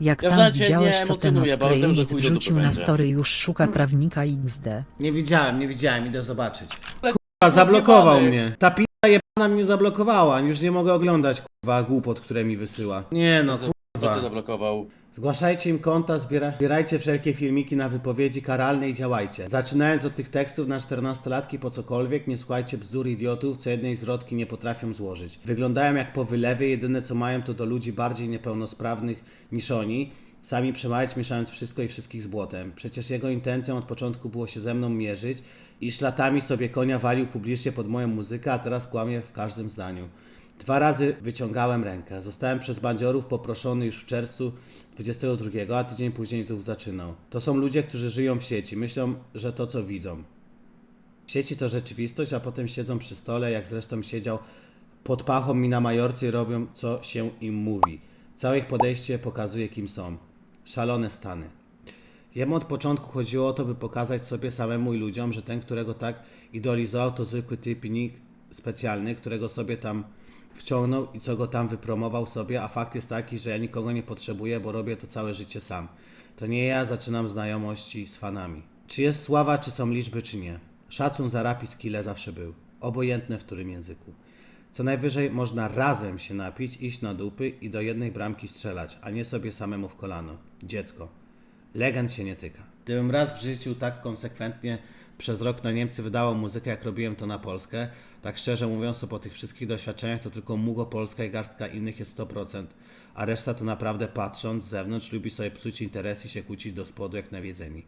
Jak Ja tam widziałeś, co ten emocjonuję, bo wiem, że odklejeniec pójdę do wrzucił na będzie. story już szuka prawnika XD. Nie widziałem, nie widziałem, idę zobaczyć. Kurwa, zablokował zjebany. mnie. Ta pizza jebana mnie zablokowała, już nie mogę oglądać kurwa głupot, które mi wysyła. Nie no, Kto cię kurwa. zablokował? Zgłaszajcie im konta, zbiera, zbierajcie wszelkie filmiki na wypowiedzi karalne i działajcie. Zaczynając od tych tekstów na 14-latki po cokolwiek, nie słuchajcie bzdur idiotów, co jednej zwrotki nie potrafią złożyć. Wyglądają jak po wylewie, jedyne co mają to do ludzi bardziej niepełnosprawnych niż oni. Sami przemawiać mieszając wszystko i wszystkich z błotem. Przecież jego intencją od początku było się ze mną mierzyć i szlatami sobie konia walił publicznie pod moją muzykę, a teraz kłamie w każdym zdaniu. Dwa razy wyciągałem rękę. Zostałem przez bandziorów poproszony już w czerwcu 22, a tydzień później znów zaczynał. To są ludzie, którzy żyją w sieci. Myślą, że to co widzą. W sieci to rzeczywistość, a potem siedzą przy stole, jak zresztą siedział pod pachą mi na Majorce i robią co się im mówi. Całe ich podejście pokazuje kim są. Szalone stany. Jemu od początku chodziło o to, by pokazać sobie samemu i ludziom, że ten, którego tak idolizował, to zwykły typ nikt specjalny, którego sobie tam wciągnął i co go tam wypromował sobie, a fakt jest taki, że ja nikogo nie potrzebuję, bo robię to całe życie sam. To nie ja zaczynam znajomości z fanami. Czy jest sława, czy są liczby, czy nie. Szacun za rap i skille zawsze był. Obojętne w którym języku. Co najwyżej można razem się napić, iść na dupy i do jednej bramki strzelać, a nie sobie samemu w kolano. Dziecko. Legend się nie tyka. Gdybym raz w życiu tak konsekwentnie przez rok na Niemcy wydawał muzykę, jak robiłem to na Polskę, tak szczerze mówiąc, to po tych wszystkich doświadczeniach to tylko Mugo Polska i garstka innych jest 100%, a reszta to naprawdę patrząc z zewnątrz lubi sobie psuć interes i się kłócić do spodu jak nawiedzeni.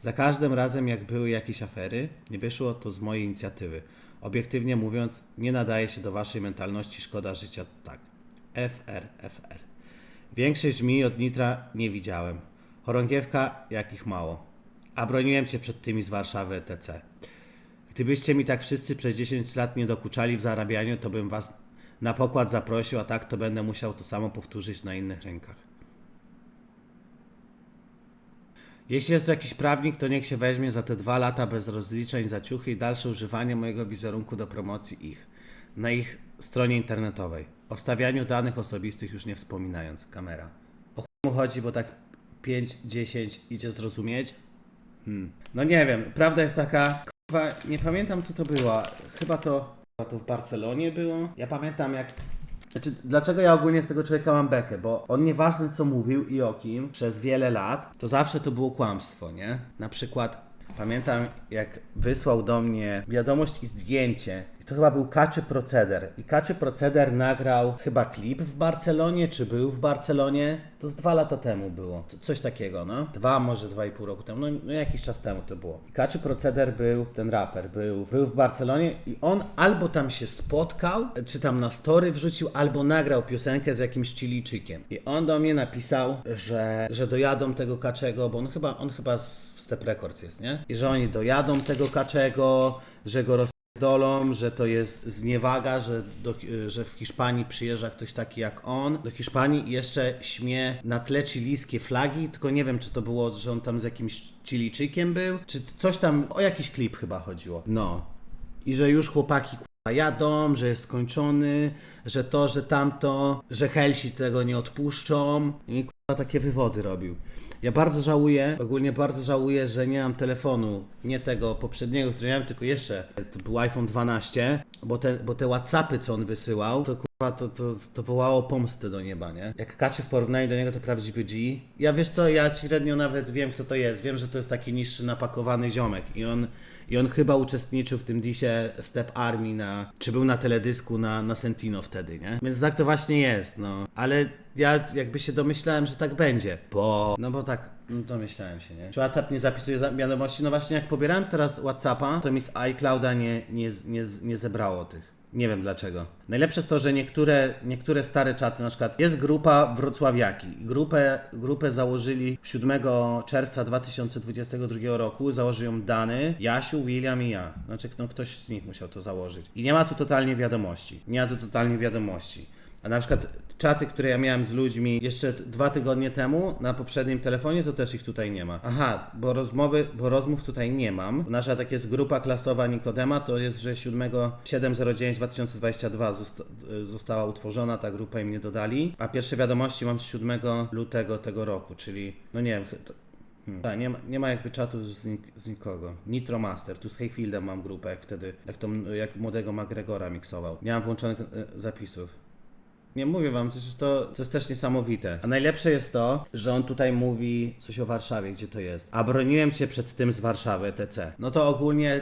Za każdym razem, jak były jakieś afery, nie wyszło to z mojej inicjatywy. Obiektywnie mówiąc, nie nadaje się do waszej mentalności, szkoda życia tak. FR, FR. Większej żmi od Nitra nie widziałem. Chorągiewka jakich mało. A broniłem cię przed tymi z Warszawy ETC. Gdybyście mi tak wszyscy przez 10 lat nie dokuczali w zarabianiu, to bym was na pokład zaprosił, a tak to będę musiał to samo powtórzyć na innych rynkach. Jeśli jest jakiś prawnik, to niech się weźmie za te dwa lata bez rozliczeń za ciuchy i dalsze używanie mojego wizerunku do promocji ich na ich stronie internetowej. O wstawianiu danych osobistych już nie wspominając. Kamera. O chuj mu chodzi, bo tak 5-10 idzie zrozumieć? Hmm. No nie wiem, prawda jest taka, kurwa, nie pamiętam co to było. Chyba to, chyba to w Barcelonie było. Ja pamiętam jak znaczy, dlaczego ja ogólnie z tego człowieka mam bekę? Bo on nieważne co mówił i o kim przez wiele lat, to zawsze to było kłamstwo, nie? Na przykład pamiętam jak wysłał do mnie wiadomość i zdjęcie. To chyba był Kaczy Proceder. I Kaczy Proceder nagrał chyba klip w Barcelonie, czy był w Barcelonie. To z dwa lata temu było. Co- Coś takiego, no. Dwa, może dwa i pół roku temu. No, no jakiś czas temu to było. I Kaczy Proceder był, ten raper, był, był w Barcelonie i on albo tam się spotkał, czy tam na story wrzucił, albo nagrał piosenkę z jakimś Chilijczykiem. I on do mnie napisał, że, że dojadą tego Kaczego, bo on chyba, on chyba z Step Records jest, nie? I że oni dojadą tego Kaczego, że go roz dolą, że to jest zniewaga, że, do, że w Hiszpanii przyjeżdża ktoś taki jak on do Hiszpanii jeszcze śmie na tle chilijskie flagi, tylko nie wiem, czy to było, że on tam z jakimś Chilijczykiem był, czy coś tam, o jakiś klip chyba chodziło. No. I że już chłopaki jadą, że jest skończony, że to, że tamto, że Helsi tego nie odpuszczą. I takie wywody robił. Ja bardzo żałuję, ogólnie bardzo żałuję, że nie mam telefonu, nie tego poprzedniego, który miałem, tylko jeszcze, to był iPhone 12, bo te, bo te Whatsappy, co on wysyłał, to kurwa, to, to, to wołało pomstę do nieba, nie? Jak Kaczy w porównaniu do niego to prawdziwy G. Ja wiesz co, ja średnio nawet wiem, kto to jest, wiem, że to jest taki niższy, napakowany ziomek i on, i on chyba uczestniczył w tym disie Step Army na, czy był na teledysku na, na Sentino wtedy, nie? Więc tak to właśnie jest, no. Ale ja jakby się domyślałem, że tak będzie, bo... No bo tak, no domyślałem się, nie? Czy WhatsApp nie zapisuje za- wiadomości? No właśnie jak pobierałem teraz WhatsAppa, to mi z iClouda nie, nie, nie, nie zebrało tych. Nie wiem dlaczego. Najlepsze jest to, że niektóre, niektóre stare czaty, na przykład jest grupa Wrocławiaki. Grupę, grupę założyli 7 czerwca 2022 roku. Założył ją Dany, Jasiu, William i ja. Znaczy, no ktoś z nich musiał to założyć. I nie ma tu totalnie wiadomości. Nie ma tu totalnie wiadomości. A na przykład czaty, które ja miałem z ludźmi jeszcze dwa tygodnie temu na poprzednim telefonie, to też ich tutaj nie ma. Aha, bo rozmowy, bo rozmów tutaj nie mam. Nasza tak jest grupa klasowa Nikodema, to jest, że 7 709 2022 zosta- y, została utworzona, ta grupa im nie dodali. A pierwsze wiadomości mam z 7 lutego tego roku, czyli no nie wiem, Hmm. Tak, nie ma, nie ma jakby czatu z, nik- z nikogo. Nitro Master, tu z Hayfieldem mam grupę, jak wtedy, jak to jak młodego McGregora miksował. Nie mam włączonych e, zapisów. Nie mówię wam, przecież to, to jest też niesamowite. A najlepsze jest to, że on tutaj mówi coś o Warszawie, gdzie to jest. A broniłem cię przed tym z Warszawy, TC. No to ogólnie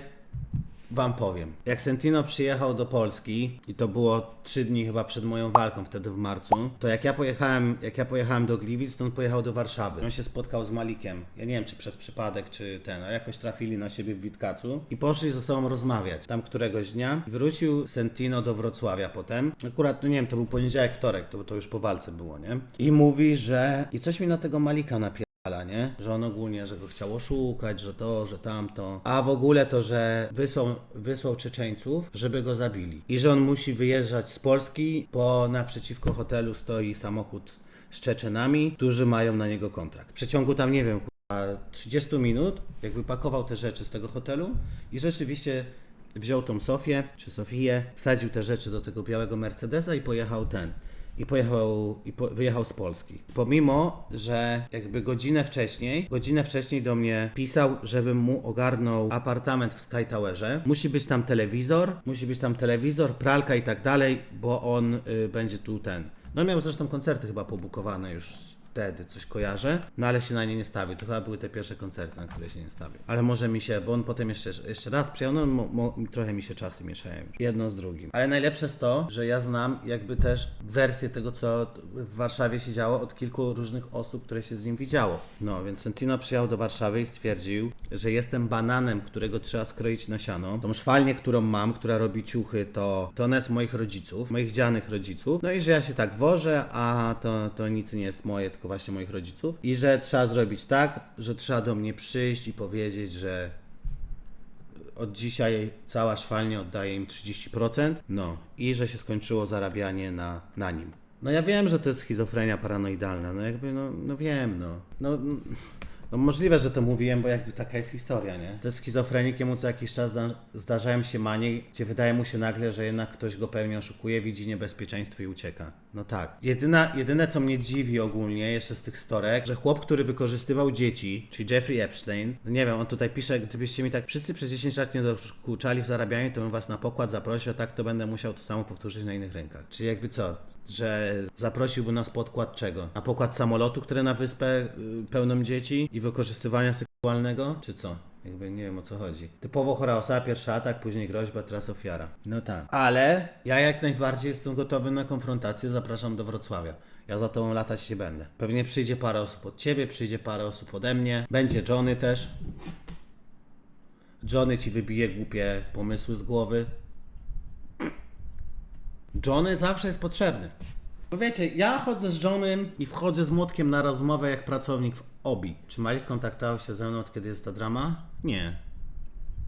wam powiem. Jak Sentino przyjechał do Polski i to było trzy dni chyba przed moją walką wtedy w marcu, to jak ja pojechałem, jak ja pojechałem do Gliwic, to on pojechał do Warszawy. On się spotkał z Malikiem. Ja nie wiem, czy przez przypadek, czy ten, ale jakoś trafili na siebie w Witkacu i poszli ze sobą rozmawiać. Tam któregoś dnia wrócił Sentino do Wrocławia potem. Akurat, no nie wiem, to był poniedziałek, wtorek, to, to już po walce było, nie? I mówi, że... I coś mi na tego Malika napier ale nie? Że on ogólnie, że go chciało szukać, że to, że tamto. A w ogóle to, że wysłał, wysłał Czeczeńców, żeby go zabili. I że on musi wyjeżdżać z Polski, bo naprzeciwko hotelu stoi samochód z Czeczenami, którzy mają na niego kontrakt. W przeciągu tam, nie wiem, a 30 minut, jak wypakował te rzeczy z tego hotelu i rzeczywiście wziął tą Sofię, czy Sofię, wsadził te rzeczy do tego białego Mercedesa i pojechał ten. I pojechał, i po, wyjechał z Polski. Pomimo, że jakby godzinę wcześniej, godzinę wcześniej do mnie pisał, żebym mu ogarnął apartament w Sky Towerze. Musi być tam telewizor, musi być tam telewizor, pralka i tak dalej, bo on y, będzie tu ten. No miał zresztą koncerty chyba pobukowane już wtedy coś kojarzę, no ale się na nie nie stawił. To chyba były te pierwsze koncerty, na które się nie stawił. Ale może mi się, bo on potem jeszcze, jeszcze raz przyjął, no trochę mi się czasy mieszają. Jedno z drugim. Ale najlepsze jest to, że ja znam jakby też wersję tego, co w Warszawie się działo od kilku różnych osób, które się z nim widziało. No, więc Sentino przyjechał do Warszawy i stwierdził, że jestem bananem, którego trzeba skroić na siano. Tą szwalnię, którą mam, która robi ciuchy, to, to ona jest moich rodziców, moich dzianych rodziców. No i że ja się tak wożę, a to, to nic nie jest moje, tylko właśnie moich rodziców. I że trzeba zrobić tak, że trzeba do mnie przyjść i powiedzieć, że od dzisiaj cała szwalnia oddaje im 30%, no i że się skończyło zarabianie na, na nim. No ja wiem, że to jest schizofrenia paranoidalna, no jakby, no, no wiem, no. no. No możliwe, że to mówiłem, bo jakby taka jest historia, nie? To jest schizofrenik, jemu co jakiś czas zda- zdarzają się manie, gdzie wydaje mu się nagle, że jednak ktoś go pewnie oszukuje, widzi niebezpieczeństwo i ucieka. No tak. Jedyna, jedyne, co mnie dziwi ogólnie jeszcze z tych storek, że chłop, który wykorzystywał dzieci, czyli Jeffrey Epstein, no nie wiem, on tutaj pisze, gdybyście mi tak wszyscy przez 10 lat nie dokuczali w zarabianiu, to bym was na pokład zaprosił, a tak to będę musiał to samo powtórzyć na innych rynkach. Czyli jakby co, że zaprosiłby nas podkład czego? Na pokład samolotu, który na wyspę y, pełną dzieci i wykorzystywania seksualnego? Czy co? Jakby nie wiem o co chodzi. Typowo chora osoba, pierwszy atak, później groźba, teraz ofiara. No tak. Ale ja jak najbardziej jestem gotowy na konfrontację, zapraszam do Wrocławia. Ja za tobą latać się będę. Pewnie przyjdzie parę osób od ciebie, przyjdzie parę osób ode mnie. Będzie Johnny też. Johnny ci wybije głupie pomysły z głowy. Johnny zawsze jest potrzebny. Bo wiecie, ja chodzę z Johnem i wchodzę z młotkiem na rozmowę jak pracownik w OBI. Czy Malik kontaktował się ze mną od kiedy jest ta drama? Nie.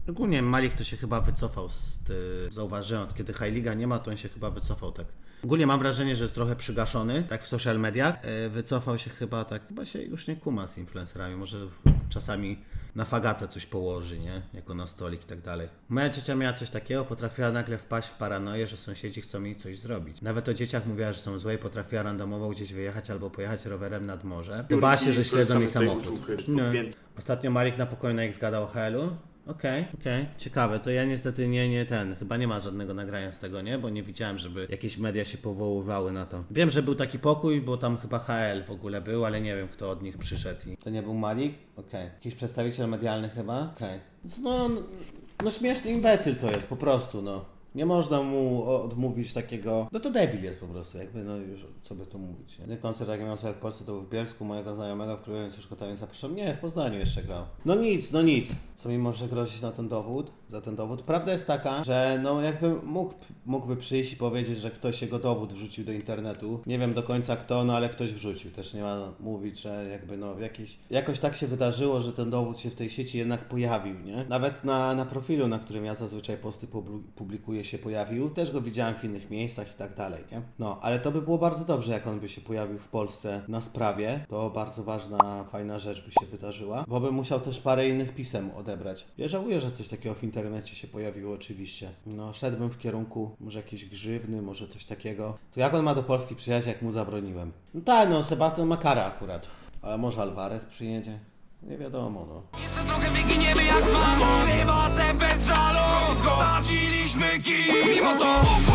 Ogólnie Malik to się chyba wycofał z ty... Zauważyłem, od kiedy High Liga nie ma, to on się chyba wycofał tak. Ogólnie mam wrażenie, że jest trochę przygaszony, tak w social mediach. E, wycofał się chyba tak, chyba się już nie kuma z influencerami, może czasami na fagatę coś położy, nie? Jako na stolik i tak dalej. Moja ciocia miała coś takiego, potrafiła nagle wpaść w paranoję, że sąsiedzi chcą jej coś zrobić. Nawet o dzieciach mówiła, że są złe i potrafiła randomowo gdzieś wyjechać albo pojechać rowerem nad morze. Chyba się, że śledzą jej samochód. Nie. Ostatnio Malik na pokoju na X gadał o Helu. Okej, okej, ciekawe, to ja niestety nie, nie ten, chyba nie ma żadnego nagrania z tego, nie? Bo nie widziałem, żeby jakieś media się powoływały na to. Wiem, że był taki pokój, bo tam chyba HL w ogóle był, ale nie wiem kto od nich przyszedł. I... To nie był Malik? Okej. Jakiś przedstawiciel medialny chyba? Okej. No, no śmieszny imbecyl to jest, po prostu, no. Nie można mu odmówić takiego. No to debil jest po prostu, jakby no już co by tu mówić. Nie? Koncert jaki miał sobie w Polsce to był w Bielsku mojego znajomego, w którym już gotowie zapraszam. Nie, w Poznaniu jeszcze grał. No nic, no nic. Co mi może grozić na ten dowód? Za ten dowód? Prawda jest taka, że no jakby mógł, mógłby przyjść i powiedzieć, że ktoś jego dowód wrzucił do internetu. Nie wiem do końca kto, no ale ktoś wrzucił. Też nie ma mówić, że jakby no jakiś, jakoś tak się wydarzyło, że ten dowód się w tej sieci jednak pojawił, nie? Nawet na, na profilu, na którym ja zazwyczaj posty publi- publikuję Czechuje się pojawił, też go widziałem w innych miejscach i tak dalej, nie? No, ale to by było bardzo dobrze, jak on by się pojawił w Polsce na sprawie. To bardzo ważna, fajna rzecz by się wydarzyła, bo bym musiał też parę innych pisem odebrać. Ja żałuję, że coś takiego w internecie się pojawiło oczywiście. No, szedłbym w kierunku może jakieś grzywny, może coś takiego. To jak on ma do Polski przyjechać, jak mu zabroniłem? No tak, no, Sebastian ma karę akurat. Ale może Alvarez przyjedzie? Nie wiadomo, no. Jeszcze trochę wyginiemy jak